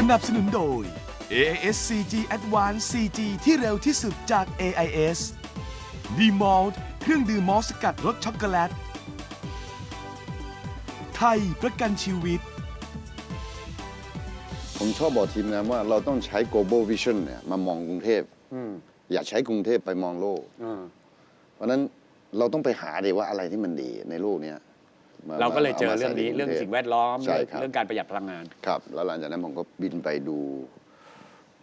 สนับสนุนโดย AIS 4G Advanced 4G ที่เร็วที่สุดจาก AIS d m a l t เครื่องดื่มมอลต์สกัดรสช็อกโกแลต ไทยประกันชีวิต ผมชอบบอกทีมงานว่าเราต้องใช้ global vision เนี่ยมามองกรุงเทพ อืมอย่าใช้กรุงเทพไปมองโลก อ่า เพราะฉะนั้นเราต้องไปหาดีว่าอะไรที่มันดีในโลกเนี้ย มเราก็เลยเจอมาเรื่องนี้ใส่ในเรื่องกทพสิ่งแวดล้อมใช่ครับ เรื่องการประหยัดพลังงาน ครับ แล้วหลังจากนั้นผมก็บินไปดู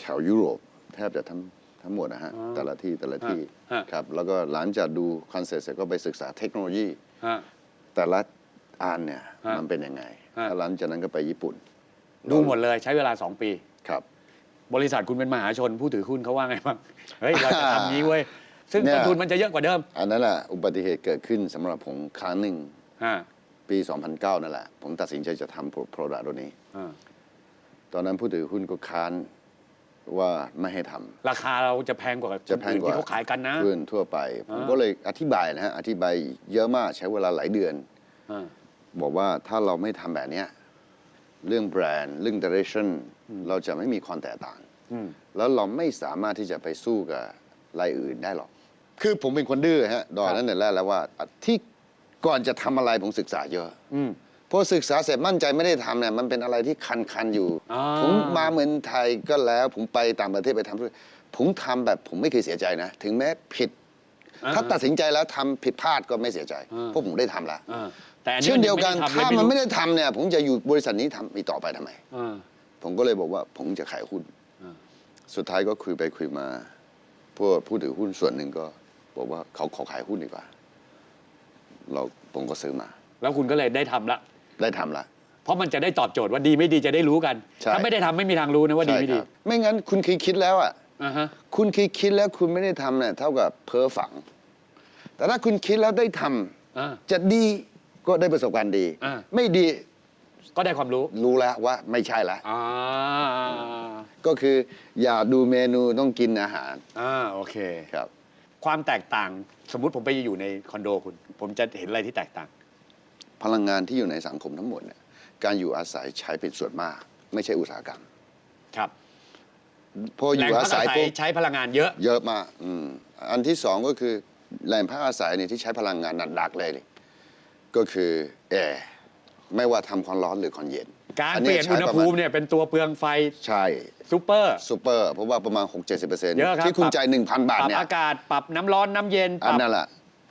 แถวยุโรปแทบจะทั้งทั้งหมดนะฮะอ๋อแต่ละที่แต่ละที่ฮะ ครับ แล้วก็หลังจากดูคอนเสิร์ตเสร็จก็ไปศึกษาเทคโนโลยี ฮะ แต่ละอันเนี่ยฮะมันเป็นยังไงฮะ แล้วหลังจากนั้นก็ไปญี่ปุ่นดูหมดเลยใช้เวลา 2 ปี ครับ บริษัทคุณเป็นมหาชนผู้ถือหุ้นเขาว่าไงบ้างเฮ้ยเราจะทำนี้เว้ยซึ่งเนี่ย ต้นทุนมันจะเยอะกว่าเดิมอันนั้นแหละอุบัติเหตุเกิดขึ้นสำหรับผมครั้งหนึ่ง ฮะ ปี 2009 นั่นแหละ ผมตัดสินใจจะทำโปรดักต์ตัวนี้ อ่าตอนนั้นผู้ถือหุ้นก็ค้านว่าไม่ให้ทำ ราคาเราจะแพงกว่าจะแพงกว่าที่เขาขายกันนะ เพื่อนทั่วไป ผมอ่าก็เลยอธิบายนะฮะ อธิบายเยอะมากใช้เวลาหลายเดือน อ่า บอกว่าถ้าเราไม่ทำแบบเนี้ยเรื่องแบรนด์ เรื่อง direction เราจะไม่มีความแตกต่างอืมแล้วเราไม่สามารถที่จะไปสู้กับรายอื่นได้หรอก คือผมเป็นคนดื้อฮะดอยนั้นแต่แรกแล้วว่าที่ ก่อนจะทำอะไรผมศึกษาเยอะอืมพอศึกษาเสร็จมั่นใจไม่ได้ทำเนี่ยมันเป็นอะไรที่คันๆอยู่อ่าผมมาเมืองไทยก็แล้ว ผมไปต่างประเทศไปทำธุรกิจผมทำแบบผมไม่เคยเสียใจนะ ถึงแม้ผิด ถ้าตัดสินใจแล้วทำผิดพลาดก็ไม่เสียใจอ่าเพราะผมได้ทำแล้วอ่าแต่อันนี้เช่นเดียวกันมัถ้าไได้ทำเลยมันไม่ได้ทำเนี่ย ผมจะอยู่บริษัทนี้ทำอีกต่อไปทำไมอ่าผมก็เลยบอกว่าผมจะขายหุ้นอ่าสุดท้ายก็คุยไปคุยมาพวกผู้ถือหุ้นส่วนหนึ่งก็บอกว่าเขาขอขายหุ้นดีกว่า เราผมก็ซื้อมา แล้วคุณก็เลยได้ทำละ ได้ทำละ เพราะมันจะได้ตอบโจทย์ว่าดีไม่ดีจะได้รู้กัน ใช่ ถ้าไม่ได้ทำไม่มีทางรู้นะว่าดีใช่ไม่คดีรับไม่งั้นคุณเคยคิดแล้วอะ อ่าฮะคุณคิดคิดแล้วคุณไม่ได้ทำเนี่ยเท่ากับเพ้อฝังแต่ถ้าคุณคิดแล้วได้ทำอ่า จะดีก็ได้ประสบการณ์ดี อ่า ไม่ดีก็ได้ความรู้รู้แล้วว่าไม่ใช่แล้วอ่าก็คืออย่าดูเมนูต้องกินอาหารอ่าโอเค ครับ ความแตกต่าง สมมุติผมไปอยู่ในคอนโดคุณ ผมจะเห็นอะไรที่แตกต่าง พลังงานที่อยู่ในสังคมทั้งหมดเนี่ยการอยู่อาศัยใช้เป็นส่วนมาก ไม่ใช่อุตสาหกรรม ครับพออแหล่งยู่พัอากศัอายศัยปุ๊บใช้พลังงานเยอะ เยอะมากอืมอันที่สองก็คือแหล่งพักอาศัยเนี่ยที่ใช้พลังงานหนักๆเลยก็คือแอร์ไม่ว่าทำความร้อนหรือความเย็น การอัเปลี่ยนอุณหภูมิเนี่ยเป็นตัวเปลืองไฟใช่ซูเปอร์ซูเปอร์เพราะว่าประมาณ 6-70%เเยอะครับที่คุณปรับจ่าย1,000 บาทปรับเนี่ยอากาศปรับน้ำร้อนน้ำเย็นปอันรับนั่นแหละ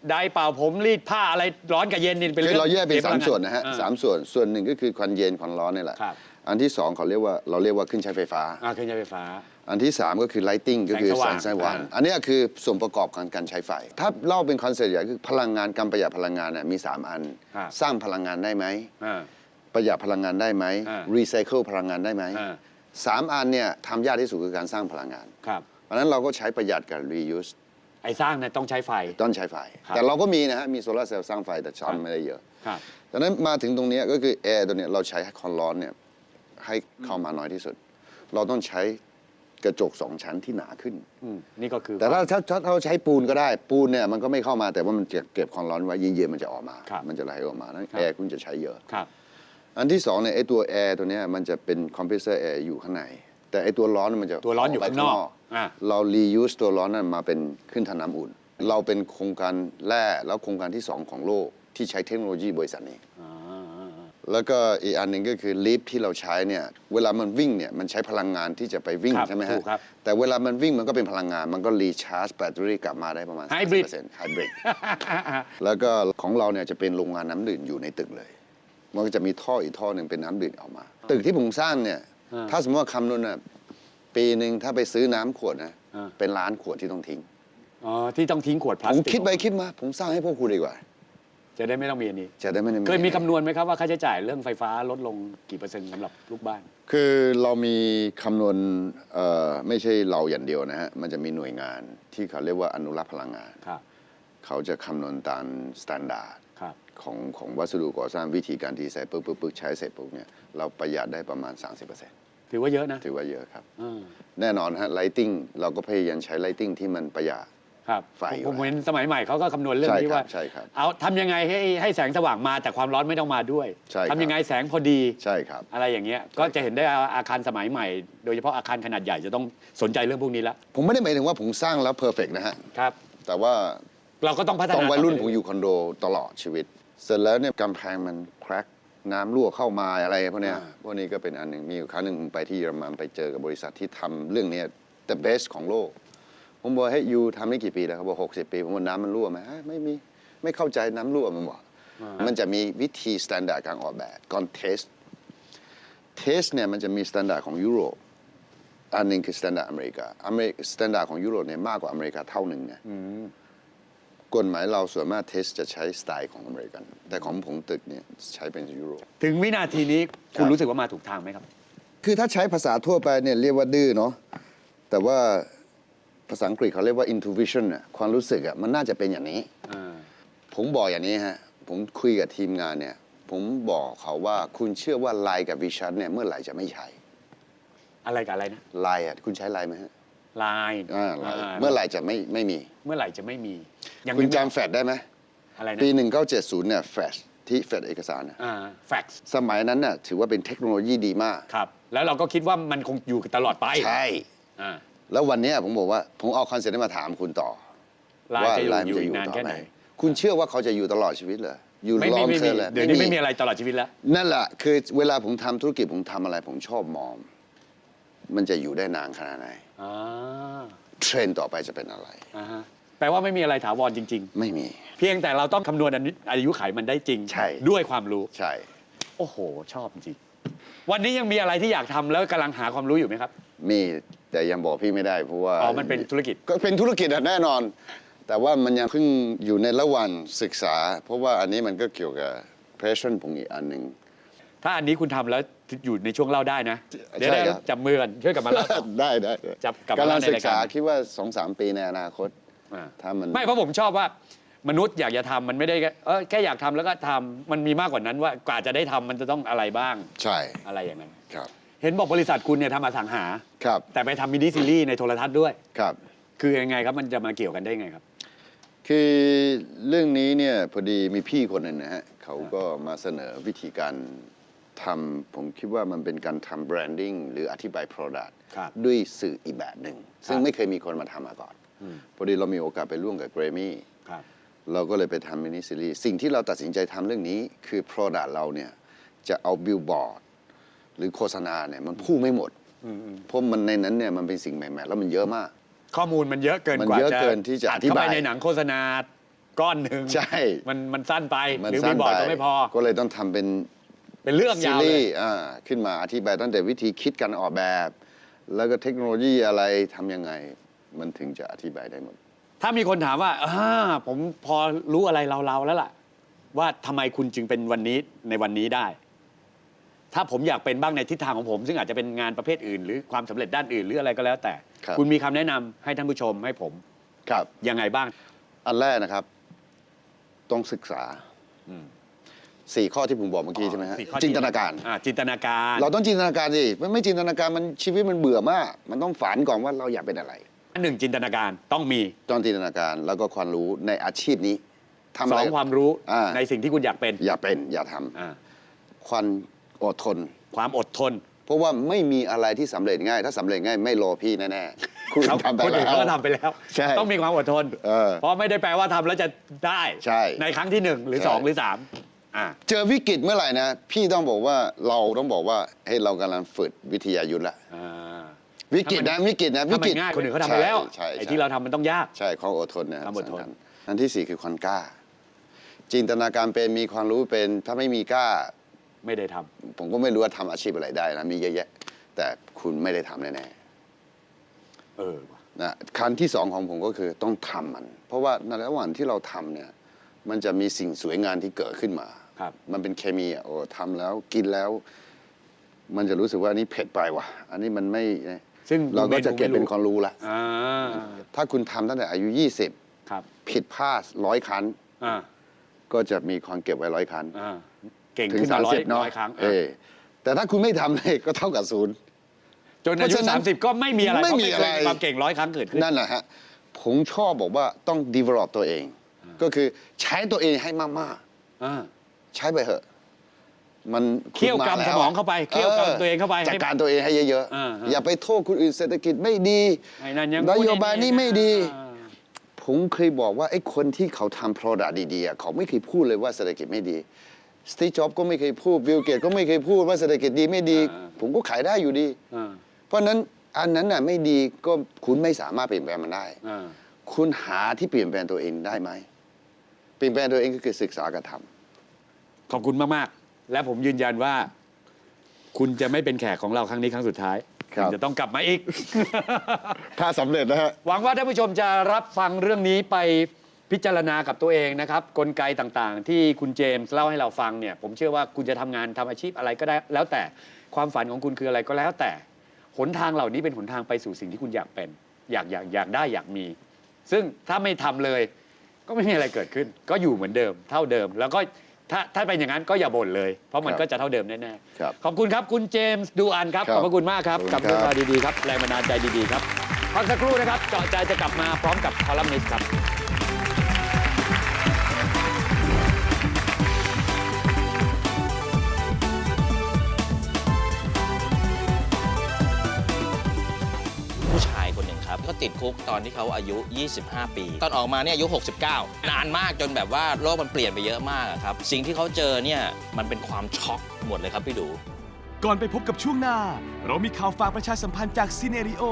ไดร์เป่าผมรีดผ้าอะไรร้อนกับเย็นนี่เป็นคือเรื่องเราแยกเป็นสีสามพลังงส่วนนะฮะอ่สามส่วนส่วนหนึ่งก็คือความเย็นความร้อนนี่แหละครับอันที่สองเขาเรียกว่าเราเรียกว่าเครื่องใช้ไฟฟ้าอ่าเครื่องใช้ไฟฟ้า อันที่3ก็คือ lighting ก็คือแสแสงงสสว่าว่างงอ่าอันเนี้ยคือส่วนประกอบของการใช้ไฟ ถ้าเล่าเป็นคอนเซ็ปต์ใหญ่คือพลังงานการประหยัดพลังงานเนี่ยมี 3 อันครับสร้างพลังงานได้ไหมอ่า ประหยัดพลังงานได้ไหมอ่ารีไซเคิลพลังงานได้ไหมอ่า สามอันเนี่ยทำยากที่สุดคือการสร้างพลังงาน ครับเพราะฉะนั้นเราก็ใช้ประหยัดกับ reuse ไอ้สร้างเนี่ยต้องใช้ไฟ ต้นใช้ไฟ ครับ แต่เราก็มีนะฮะ มีโซลาร์เซลล์สร้างไฟแต่ช้อนไม่ได้เยอะครับ ดังนั้นมาถึงตรงเนี้ยก็คือแอร์ตัวเนี้ยเราใช้ความร้อนเนี่ยให้เข้ามาน้อยที่สุด เราต้องใช้กระจกสองชั้นที่หนาขึ้น อืมนี่ก็คือ แต่ถ้าถ้าถ้าถ้าเราใช้ปูนก็ได้ปูนเนี่ยมันก็ไม่เข้ามาแต่ว่ามันจะเก็บความร้อนไว้เย็นๆมันจะออกมา ครับมันจะไหลออกมานั้นครับ แอร์คุณจะใช้เยอะ ครับ อันที่สองเนี่ยไอตัวแอร์ตัวเนี้ยมันจะเป็นคอมเพรสเซอร์แอร์อยู่ข้างใน แต่ไอตัวร้อนมันจะตัวร้อนอยู่ไปข้างนอกอ่าเรา reuse ตัวร้อนนั้นมาเป็นขึ้นทาน้ำอุ่น เราเป็นโครงการแรกแล้วโครงการที่สองของโลกที่ใช้เทคโนโลยีบริษัทนี้อ่าอ่าอ่าแล้วก็อีกอันหนึ่งก็คือลิฟท์ที่เราใช้เนี่ยเวลามันวิ่งเนี่ยมันใช้พลังงานที่จะไปวิ่งครับใช่ไหมฮะถูกครับแต่เวลามันวิ่งมันก็เป็นพลังงานมันก็รีชาร์จแบตเตอรี่กลับมาได้ประมาณ Hybrid 30%ไฮบริดแล้วก็ของเราเนี่ยจะเป็นโรงงานน้ำดื่มอยู่ในตึกเลย มันก็จะมีท่ออีกท่อหนึ่งเป็นน้ำดื่มออกมา ตึกที่ผมสร้างเนี่ยอ่าถ้าสมมติว่าคำนวณน่ะปีหนึ่งถ้าไปซื้อน้ำขวดนะอ่าเป็นล้านขวดที่ต้องทิ้งอ๋อที่ต้องทิ้งขวดพลาผสมติกคิดไปคิดมา ผมสร้างให้พวกคุณดีกว่า จะได้ไม่ต้องมีอันนี้ จะได้ไม่ได้เคยมีคำนวณไหมครับว่าค่าใช้จ่ายเรื่องไฟฟ้าลดลงกี่เปอร์เซ็นต์สำหรับลูกบ้าน คือเรามีคำนวณเอ่อไม่ใช่เราอย่างเดียวนะฮะมันจะมีหน่วยงานที่เขาเรียกว่าอนุรักษ์พลังงานครับเขาจะคำนวณตามมาตรฐานครับ ของของวัสดุก่อสร้างวิธีการดีไซน์ปึ๊บปึ๊บปึ๊บใช้เสร็จปุ๊บเนี่ยเราประหยัดได้ประมาณ 30%ถือว่าเยอะนะ ถือว่าเยอะครับอ่าแน่นอนฮะ lighting เราก็พยายามใช้ lighting ที่มันประหยัดครับไฟอยู่ผมแล้วเห็นสมัยใหม่เขาก็คำนวณเรื่องใช่นี้ครับว่าใช่ครับเอาทำยังไงให้ให้แสงสว่างมาแต่ความร้อนไม่ต้องมาด้วยใช่ครับทำยังไงแสงพอดีใช่ครับอะไรอย่างเงี้ยก็จะเห็นได้อาคารสมัยใหม่ โดยเฉพาะอาคารขนาดใหญ่จะต้องสนใจเรื่องพวกนี้ละผมไม่ได้หมายถึงว่าผมสร้างแล้วเพอร์เฟกนะฮะครับแต่ว่า เราก็ต้องพัฒนาตอนวัยรุ่นต่ผมไปอยู่คอนโดตลอดชีวิต เสร็จแล้วเนี่ยกำแพงมันแครกน้ำรั่วเข้ามาอะไรพวกเนี้ยพวกนี้ก็เป็นอันหนึ่งมีอยู่ครั้งหนึ่งผมไปที่เยอรมันไปเจอกับบริษัทที่ทำเรื่องเนี้ย the best ของโลก ผมบอกให้ยูทำได้กี่ปีแล้วเขาบอกหกสิบปี ผมบอกน้ำมันรั่วไหมฮะไม่มีไม่เข้าใจน้ำรั่วมันบอกมันจะมีวิธีสแตนดาร์ดการออกแบบก่อนเทสเทสเนี่ยมันจะมีสแตนดาร์ดของยุโรปอันหนึ่งคือสแตนดาร์ดอเมริกาอเมริสแตนดาร์ดของยุโรปเนี่ยมากกว่าอเมริกาเท่าหนึ่งเนี่ย กฎหมายเราส่วนมากเทสจะใช้สไตล์ของอเมริกัน แต่ของผมตึกเนี่ยใช้เป็นยุโรป ถึงวินาทีนี้คุคณรับรู้สึกว่ามาถูกทางไหมครับ คือถ้าใช้ภาษาทั่วไปเนี่ยเรียกว่าดื้อเนาะแต่ว่าภาษาอังกฤษเขาเรียกว่า intuition อะความรู้สึกอะมันน่าจะเป็นอย่างนี้ ผมบอกอย่างนี้ฮะ ผมคุยกับทีมงานเนี่ย ผมบอกเขาว่าคุณเชื่อว่าไลน์กับวิชันเนี่ยเมื่อไหร่จะไม่ใช้อะไรกับอะไรนะ ไลน์อะคุณใช้ไลน์ไหมฮะ ไลน์อ่าไลน์อ่าเมื่อไหร่จะไม่ไม่มี เมื่อไหร่จะไม่มียังคุณนึกจำแฟดได้ไหมอะไรนะปี 1970 เนี่ยแฟชที่แฟดเอกสารนะอ่าแฟกซ์สมัยนั้นน่ะถือว่าเป็นเทคโนโลยีดีมาก ครับ แล้วเราก็คิดว่ามันคงอยู่ตลอดไปใช่ อ่าแล้ววันเนี้ยผมบอกว่า ผมเอาคอนเซ็ปต์นี้มาถามคุณต่อ ไลน์ว่าจะอยู่ไลน์อยู่จะอีอกยู่นานต่อแค่ไปไหนคุณเชื่อว่าเขาจะอยู่ตลอดชีวิตเหรออยู่ไม่ลไม่องไม่เทมีอเลยเดี๋ยวนี้ไม่มีอะไรตลอดชีวิตแล้ว นั่นแหละคือเวลาผมทำธุรกิจผมทำอะไรผมชอบมอง มันจะอยู่ได้นานขนาดไหนอ่าเทรนด์ต่อไปจะเป็นอะไร อ่าฮะแปลว่าไม่มีอะไรถาวรจริง ไม่มี ๆ เพียงแต่เราต้องคำนวณอายุอายุไขมันได้จริง ใช่ ด้วยความรู้ ใช่ โอ้โห ชอบจริง วันนี้ยังมีอะไรที่อยากทำแล้วกำลังหาความรู้อยู่ไหมครับ มีแต่ยังบอกพี่ไม่ได้เพราะว่าอ๋อมันเป็นธุรกิจ ก็เป็นธุรกิจอะแน่นอน แต่ว่ามันยังเพิ่งอยู่ในระหว่างศึกษา เพราะว่าอันนี้มันก็เกี่ยวกับ passion ผมอีกอันหนึ่ง ถ้าอันนี้คุณทำแล้วอยู่ในช่วงเล่าได้นะ เดี๋ยวใช่ได้ครับ จับมือกันช่วยกันมาเล่าต่อ ได้ได้ได้จับกลับมากำลังเล่าในศึกรายการษาคิดว่าสองสามปีในอนาคต อ่าถ้ามัน ไม่เพราะผมชอบว่ามนุษย์อยากจะทำมันไม่ได้แค่เออแค่อยากทำแล้วก็ทำมันมีมากกว่านั้นว่ากว่าจะได้ทำมันจะต้องอะไรบ้างใช่อะไรอย่างนั้น ครับ เห็นบอกบริษัทคุณเนี่ยทำอสังหา ครับ แต่ไปทำมินิซีรีส์ในโทรทัศน์ด้วย ครับ คือยังไงครับมันจะมาเกี่ยวกันได้ยังไงครับ คือเรื่องนี้เนี่ยพอดีมีพี่คนหนึ่งนะฮะเขาก็มาเสนอวิธีการ ทำผมคิดว่ามันเป็นการทำแบรนดิ้งหรืออธิบาย Product ครับด้วยสื่ออีกแบบหนึ่ง ซึ่งครับไม่เคยมีคนมาทำมาก่อนพอดีเรามีโอกาสไปร่วมกับ Grammy ครับ เราก็เลยไปทำมินิซีรีส์สิ่งที่เราตัดสินใจทำเรื่องนี้คือ Product เราเนี่ย จะเอาบิลบอร์ดหรือโฆษณาเนี่ย มันพูดไม่หมดเพราะมันในนั้นเนี่ย มันเป็นสิ่งใหม่ๆ แล้วมันเยอะมาก ข้อมูลมันเยอะเกินมันกว่าเยอะเกินที่จะอัดอธิเข้าบายไปในหนังโฆษณาก้อนหนึ่งใช่ มันมันสั้นไปมันหรือสั้มีนบอร์ดไปก็ไม่พอ ก็เลยต้องทำเป็น เป็นเรื่องซียาวเลรีย ส์อ่าขึ้นมาอธิบายตั้งแต่วิธีคิดการออกแบบ แล้วก็เทคโนโลยีอะไรทำยังไง มันถึงจะอธิบายได้หมด ถ้ามีคนถามว่าอ่าผมพอรู้อะไรเราๆแล้วล่ะ ว่าทำไมคุณจึงเป็นวันนี้ในวันนี้ได้ ถ้าผมอยากเป็นบ้างในทิศทางของผม ซึ่งอาจจะเป็นงานประเภทอื่น หรือความสำเร็จด้านอื่นหรืออะไรก็แล้ว แต่ครับ ณมีคำแนะนำให้ท่านผู้ชมให้ผมครับ ยังไงบ้าง อันแรกนะครับ ต้องศึกษาอืม สี่ข้อที่ผมบอกเมื่อกี้ใช่ไหมฮะสี่ข้อจินตนาการ อ่จินตนาการ เราต้องจินตนาการสิมันไม่จินตนาการมันชีวิตมันเบื่อมาก มันต้องฝันก่อนว่าเราอยากเป็นอะไร หนึ่งจินตนาการต้องมีต้องจินตนาการแล้วก็ความรู้ในอาชีพนี้ทำสอะอไรงความรู้อ่าในสิ่งที่คุณอยากเป็นอย่าเป็นอย่าทำอ่าความอดทน ความอดทนเพราะว่าไม่มีอะไรที่สำเร็จง่าย ถ้าสำเร็จง่ายไม่รอพี่แน่ๆคุณเขาทำไปคนอื่นแล้ว เขาก็ทำไปแล้ว ใช่ต้องมีความอดทน เออเพราะไม่ได้แปลว่าทำแล้วจะได้ใช่ในครั้งที่หนึ่งหรือใช่ สองหรือสามอ่า เจอวิกฤตเมื่อไหร่นะ พี่ต้องบอกว่าเราต้องบอกว่าเฮ้ยเรากำลังฝึกวิทยายุทธละอ่าวิกฤตนะวิกฤตนะวิถ้ากฤมัตนง่ายคนอื่นเขาทำไปแล้วใช่ใช่ไอ้ที่เราทำมันต้องยาก ใช่ความอดทนนะความอดทนสำญอันที่สี่คือความกล้า จินตนาการเป็นมีความรู้เป็นถ้าไม่มีกล้าไม่ได้ทำผมก็ไม่รู้ว่าทำอาชีพอะไรได้นะมีเยอะแยะ แต่คุณไม่ได้ทำแน่เออว่ะๆนะขั้นที่สองของผมก็คือต้องทำมัน เพราะว่าในระหว่างที่เราทำเนี่ย มันจะมีสิ่งสวยงามที่เกิดขึ้นมา ครับมันเป็นเคมีอะโอ้ทำแล้วกินแล้ว มันจะรู้สึกว่าอันนี้เผ็ดไปว่ะ อันนี้มันไม่ซึ่งเราก็จะเก็บเป็นความรู้รู้ละอ่าถ้าคุณทำตั้งแต่อายุ20ครับผิดพลาดร้อยครั้ง อ่าก็จะมีความเก็บไว้ร้อยครั้ง อ่าเก่งถึงขึ้นมาร้อย30เนาะร้อยครั้งเออแต่ถ้าคุณไม่ทำเลยก็เท่ากับศูนย์ จนอาเพยุราะฉะนั้นสามสิบก็ไม่มีอะไรไม่เพราะมีไม่อะไรเคยมีความเก่งร้อยครั้งเกิดขึ้น นั่นแหละฮะ ผมชอบบอกว่าต้อง develop ตัวเอง ก็คือใช้ตัวเองให้มาก อ่า ๆ ใช้ไปเถอะ มันเคี่ยวกรรมคุณาแล้สมองเข้าไปเคี่ยวกรรมตัวเองเข้าไปให้จัดการตัวเองให้เยอะอ่าฮะๆอย่าไปโทษคนอื่นเศรษฐกิจไม่ดีไอ้นั่นยังนโยบายนี้ไม่ดีอ่าผมเคยบอกว่าไอ้คนที่เขาทำ product ดีๆอะเขาไม่เคยพูดเลยว่าเศรษฐกิจไม่ดีสตีจ็อบก็ไม่เคยพูดบิลเกตก็ไม่เคยพูดว่าเศรษฐกิจดีไม่ดี ผมก็ขายได้อยู่ดีอ่าเพราะฉะนั้นอันนั้นน่ะไม่ดีก็คุณไม่สามารถเปลี่ยนแปลงมันได้อ่าคุณหาที่เปลี่ยนแปลงตัวเองได้ไหม เปลี่ยนแปลงตัวเองก็คือศึกษากระทำ ขอบคุณมากๆ และผมยืนยันว่า คุณจะไม่เป็นแขกของเราครั้งนี้ครั้งสุดท้ายครับ ณจะต้องกลับมาอีก ถ้าสำเร็จนะฮะ หวังว่าท่านผู้ชมจะรับฟังเรื่องนี้ไปพิจารณากับตัวเองนะครับ กลไกต่างๆ ที่คุณเจมส์เล่าให้เราฟังเนี่ย ผมเชื่อว่าคุณจะทำงานทำอาชีพอะไรก็ได้ แล้วแต่ความฝันของคุณคืออะไรก็แล้วแต่ หนทางเหล่านี้เป็นหนทางไปสู่สิ่งที่คุณอยากเป็น อยากอยากอยากได้อยากมี ซึ่งถ้าไม่ทำเลย ก็ไม่มีอะไรเกิดขึ้น ก็อยู่เหมือนเดิม เท่าเดิม แล้วก็ ถ้าถ้าเป็นอย่างนั้นก็อย่าบ่นเลย เพราะมันครับก็จะเท่าเดิมแน่ครับๆขอบคุณครับคุณเจมส์ดูอันครับ ครัขบอบพระคุณมากครับขอบคุณกับ เรื่องครับราวดีๆครับแรงบันดาลใจดีๆครับพักสักครู่นะครับเจาะใจจะกลับมาพร้อมกับคอลัมนิสต์ครับ ติดคุกตอนที่เขาอายุ 25 ปี ตอนออกมาเนี่ยอายุ 69 นานมากจนแบบว่าโลกมันเปลี่ยนไปเยอะมากครับ สิ่งที่เขาเจอเนี่ยมันเป็นความช็อกหมดเลยครับพี่ดู ก่อนไปพบกับช่วงหน้า เรามีข่าวฝากประชาสัมพันธ์จากซีเนริโอ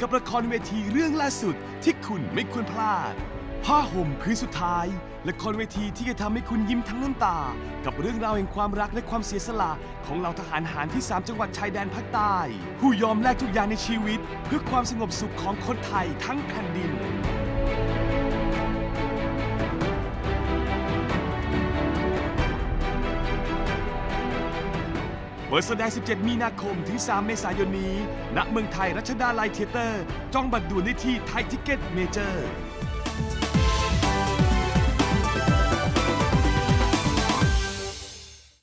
กับละครเวทีเรื่องล่าสุดที่คุณไม่ควรพลาด ผ้าห่มคืนสุดท้าย ละครเวทีที่จะทำให้คุณยิ้มทั้งน้ำตา กับเรื่องราวแห่งความรักและความเสียสละ ของเหล่าทหารหารที่ 3 จังหวัดชายแดนภาคใต้ ผู้ยอมแลกทุกอย่างในชีวิต เพื่อความสงบสุขของคนไทยทั้งแผ่นดิน เปิดแสดง 17 มีนาคมถึง 3 เมษายนนี้ ณ เมืองไทยรัชดาลัยเทเตอร์จองบัตรด่วนได้ที่ไทยทิเก็ตเมเจอร์